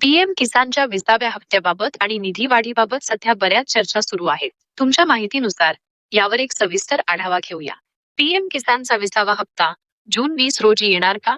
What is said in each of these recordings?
PM किसानच्या विसाव्या हप्त्याबाबत आणि निधी वाढीबाबत सध्या बऱ्याच चर्चा सुरू आहेत. तुमच्या माहितीनुसार यावर एक सविस्तर आढावा घेऊया. पीएम किसानचा विसावा हप्ता जून वीस रोजी येणार का?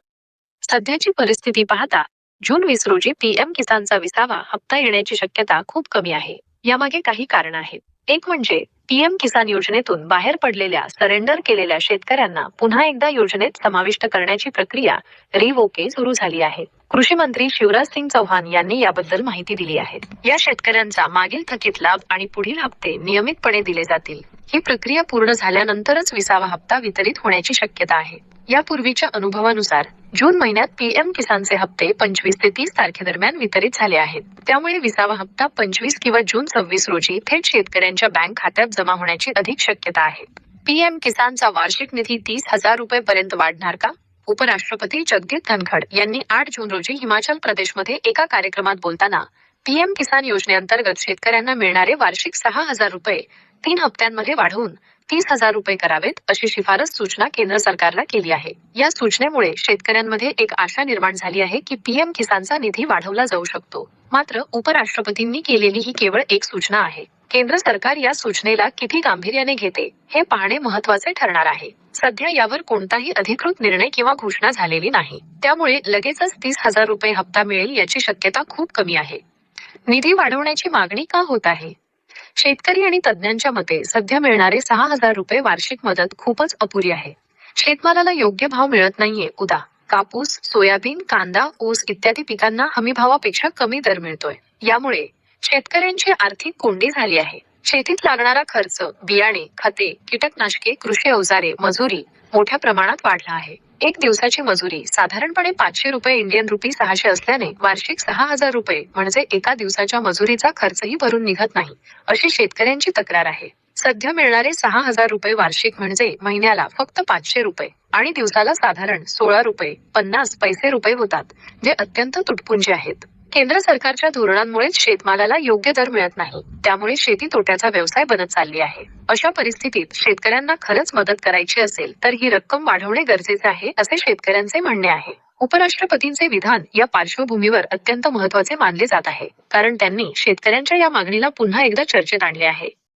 सध्याची परिस्थिती पाहता जून वीस रोजी पीएम किसानचा विसावा हप्ता येण्याची शक्यता खूप कमी आहे. यामागे काही कारण आहेत. एक म्हणजे पीएम किसान योजनेतून बाहेर पडलेल्या सरेंडर केलेल्या शेतकऱ्यांना पुन्हा एकदा योजनेत समाविष्ट करण्याची प्रक्रिया रिवोके सुरू झाली आहे. कृषी मंत्री शिवराज सिंग चौहान यांनी याबद्दल माहिती दिली आहे. या शेतकऱ्यांचा मागील थकीत लाभ आणि पुढील हप्ते नियमितपणे दिले जातील. ही प्रक्रिया पूर्ण झाल्यानंतरच विसावा हप्ता वितरित होण्याची शक्यता आहे. यापूर्वीच्या अनुभवानुसार जून महिन्यात पीएम किसानचे हप्ते पंचवीस ते तीस तारखेदरम्यान वितरित झाले आहेत. त्यामुळे विसावा हप्ता पंचवीस किंवा जून सव्वीस रोजी थेट शेतकऱ्यांच्या बँक खात्यात जमा होण्याची अधिक शक्यता आहे. पीएम किसानचा वार्षिक निधी तीस हजार रुपये पर्यंत वाढणार का? उपराष्ट्रपती जगदीप धनखड यांनी आठ जून रोजी हिमाचल प्रदेशमध्ये एका कार्यक्रमात बोलताना पीएम किसान योजनेअंतर्गत शेतकऱ्यांना मिळणारे वार्षिक सहा हजार रुपये तीन हप्त्यांमध्ये वाढवून तीस हजार रुपये करावेत अशी शिफारस सूचना केंद्र सरकारला केली आहे. या सूचनेमुळे शेतकऱ्यांमध्ये एक आशा निर्माण झाली आहे की पीएम किसानचा निधी वाढवला जाऊ शकतो. मात्र उपराष्ट्रपतींनी केलेली ही केवळ एक सूचना आहे. केंद्र सरकार या सूचनेला किती गांभीर्याने घेते हे पाहणे महत्त्वाचे ठरणार आहे. सध्या यावर कोणताही अधिकृत निर्णय किंवा घोषणा झालेली नाही. त्यामुळे लगेचच तीस हजार रुपये हप्ता मिळेल याची शक्यता खूप कमी आहे. निधी वाढवण्याची मागणी का होत आहे? शेतकरी आणि तज्ज्ञांच्या मते सध्या मिळणारे सहा हजार रुपये वार्षिक मदत खूपच अपुरी आहे. शेतमालाला योग्य भाव मिळत नाहीये उदा. कापूस सोयाबीन कांदा ऊस इत्यादी पिकांना हमी भावापेक्षा कमी दर मिळतोय. यामुळे शेतकऱ्यांची आर्थिक कोंडी झाली आहे. शेतीत लागणारा खर्च बियाणे खते कीटकनाशके कृषी अवजारे मजुरी मोठ्या प्रमाणात वाढला आहे. एक दिवसाची मजुरी साधारणपणे पाचशे रुपये इंडियन रुपी सहाशे असल्याने वार्षिक सहा हजार रुपये म्हणजे एका दिवसाच्या मजुरीचा खर्चही भरून निघत नाही अशी शेतकऱ्यांची तक्रार आहे. सध्या मिळणारे सहा हजार रुपये वार्षिक म्हणजे महिन्याला फक्त पाचशे रुपये आणि दिवसाला साधारण सोळा रुपये पन्नास पैसे रुपये होतात जे अत्यंत तुटपुंजे आहेत. केंद्र सरकारच्या धोरणांमुळेच शेतमालाला योग्य दर मिळत नाही. त्यामुळे शेती तोट्याचा व्यवसाय बनत चालली आहे. अशा परिस्थितीत शेतकऱ्यांना खरंच मदत करायची असेल तर ही रक्कम वाढवणे गरजेचे आहे असे शेतकऱ्यांचे म्हणणे आहे. उपराष्ट्रपतींचे विधान या पार्श्वभूमीवर अत्यंत महत्त्वाचे मानले जात आहे. कारण त्यांनी शेतकऱ्यांच्या या मागणीला पुन्हा एकदा चर्चेत आणले आहे.